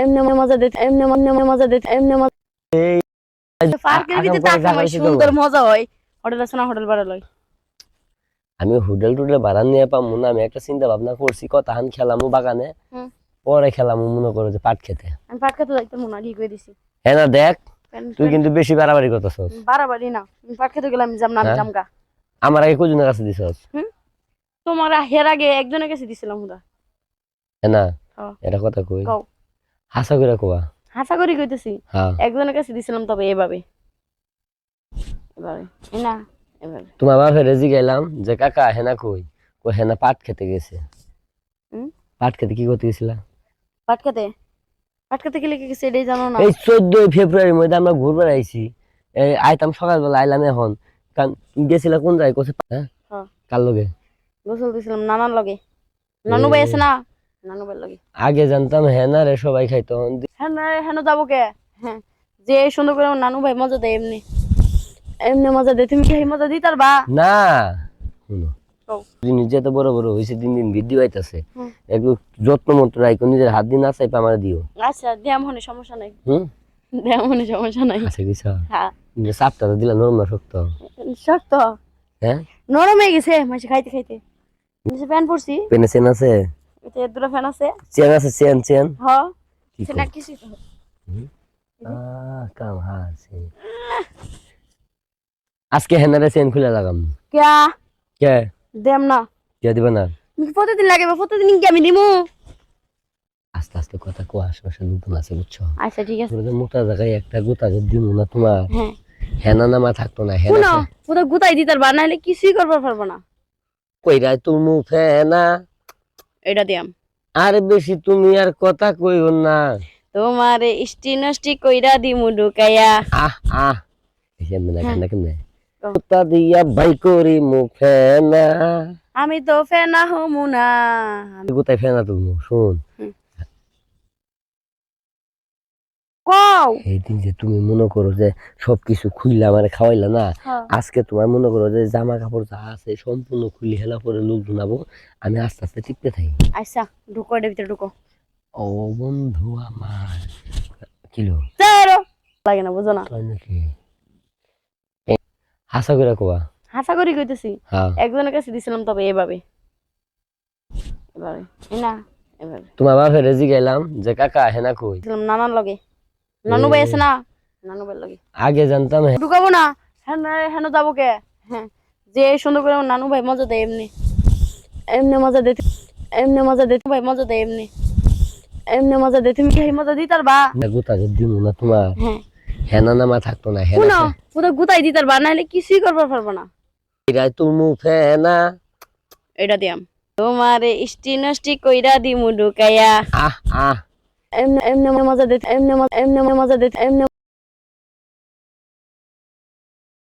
এমনি মজা দিতে এমনি এমনি মজা দিতে এমনি মজা পার্কের ভিতরে করে তার দেখা সময় হয়েছে তো। সুন্দর মজা হয়। হোটেল আছে না হোটেল ভাড়া লয়। আমি হোটেল টোটেল ভাড়া নিয়ে পাবো না আমি একটা চিন্তা ভাবনা করছি কতখান খেলামু বাগানে পরে খেলামু মনে করো যে পাট খেতে। আমি পাট খেতে যাইতে মনে হয় দিছি? হ্যাঁ না দেখ তুই কিন্তু বেশি বাড়াবাড়ি করতেছস। বাড়াবাড়ি না। পাট খেতে গেলাম জাম না আমি হ্যাঁ? জামগা আমার আগে কজনের কাছে দিছস? তোমার হের আগে একজনের কাছে দিছিলাম হুদা। হ্যাঁ না হ্যাঁ। এটা কথা কই। কও। হাসা করে কোয়া হাসা করি কইতেছি। হ্যাঁ। একজনের কাছে দিছিলাম তবে এভাবে। এভাবে। না এভাবে। তোমার বাপের রেজি গেলাম যে কাকা হেনা কই? কই হেনা পাট খেতে গেছে। হুম? পাট খেতে কি করতে গেছিলা? পাট খেতে? পাট খেতে গেলে কি কিছু এটাই জানো না? এই চোদ্দই ফেব্রুয়ারির মধ্যে আমরা ঘুরবার আইছি। এই আইতাম সকালবেলা আইলাম এখন। কারণ গেছিলা কোন জায়গায়? কোথায়? হ্যাঁ। হ্যাঁ। কার লগে? গোসল দিছিলাম নানার লগে। নানু ভাই আছে না? নানু ভাই লগে। আগে জানতাম হেনা রে সবাই খাইতো। দি- হ্যাঁ না হেন যাব কে? হ্যাঁ যে সুন্দর করে নানু ভাই মজা দেয় এমনি। এমনি মজা দেয়। তুমি কি মজা দিতার বা? না। যে এত বড় বড় হয়েছে দিন দিন বৃদ্ধি পাইতেছে। একটু যত্ন মতো রাখো নিজের হাত দিয়ে না চাইপা আমার দিও। আচ্ছা দেয়াম হনে সমস্যা নাই। হুম? দেয়াম হনে সমস্যা নাই। আছে কিছু হ্যাঁ। চাপটা তো দিলা নরম না শক্ত। শক্ত? হ্যাঁ? নরম হয়ে গেছে মাসে খাইতে খাইতে। ফ্যান পড়ছি পেনে চেন আছে? দুটো ফ্যান আছে। চেন আছে চেন চেন। হ। কি সে কও? না কিছু কাম হাসে। আজকে হেনারে চেন খুলে লাগাম। কিয়া? কে? দেম না। কে দিবা না? প্রতিদিন লাগে প্রতিদিন কি আমি দিমু আস্তে আস্তে কথা কো আশেপাশে লোকজন আছে বুঝছ? আচ্ছা ঠিক আছে। তোর মোটা জায়গায় একটা গোতা দিব না তোমার? হ্যাঁ। হেনা নামা থাকতো না হেনা ওটা গুতাই দিতার বা নাহলে কিছুই করবার পারব না। কইরা তুমি ফেনা। এটা দিয়াম। আর বেশি তুমি আর কথা কইও না। তোমারে ইষ্টি নষ্টি কইরা দিমু ঢুকাইয়া। আহ আহ। কেমনে না কেন কেমনে কেমনে কও। দিয়া ভাই করি মুখে না আমি তো ফেনা হমু না। কোথায় ফেনা তুমি শুন। কও। এই দিন যে তুমি মনে করো যে সবকিছু খুইলা খাওয়াইলা না হ্যাঁ। আজকে তোমার মনে করো যে জামা কাপড় যা আছে সম্পূর্ণ খুলি হেলা পরে লোক জানাব আমি আস্তে আস্তে টিপতে থাকি। আচ্ছা ঢুকো ভিতরে ঢুকো। ও বন্ধু আমার কিলো চারো লাগে না বুঝো না। তাই নাকি? হাসা করে কোয়া হাসা করি কইতেছি। হ্যাঁ। একজনের কাছে দিছিলাম তবে এভাবে। এভাবে। না এভাবে। তোমার বাপের রেজি গেলাম যে কাকা হেনা কই? নানার লগে। নানু ভাই আছে না? নানু ভাই লগে। আগে জানতাম ঢুকাবো না? হ্যাঁ হেন যাব কে? হ্যাঁ। যে সুন্দর করে নানু ভাই মজা দেয় এমনি। এমনি মজা দেয় এমনি মজা দেয় ভাই মজা দেয় এমনি। এমনি মজা দেয় তুমি কি এই মজা বা গোতা দিব না তোমার। হ্যাঁ। হেনা নামা থাকতো না হেনা ওটা গুতাই দিতার বা নাহলে কিছুই করবার পারব না। কইরা তুমি ফেনা এটা দিয়াম। তোমারে ইষ্টি নষ্টি কইরা দিমু ঢুকাইয়া। আহ আহ। এমনি এমনি মজা দিতে এমনি এমনি মজা দিতে এমনি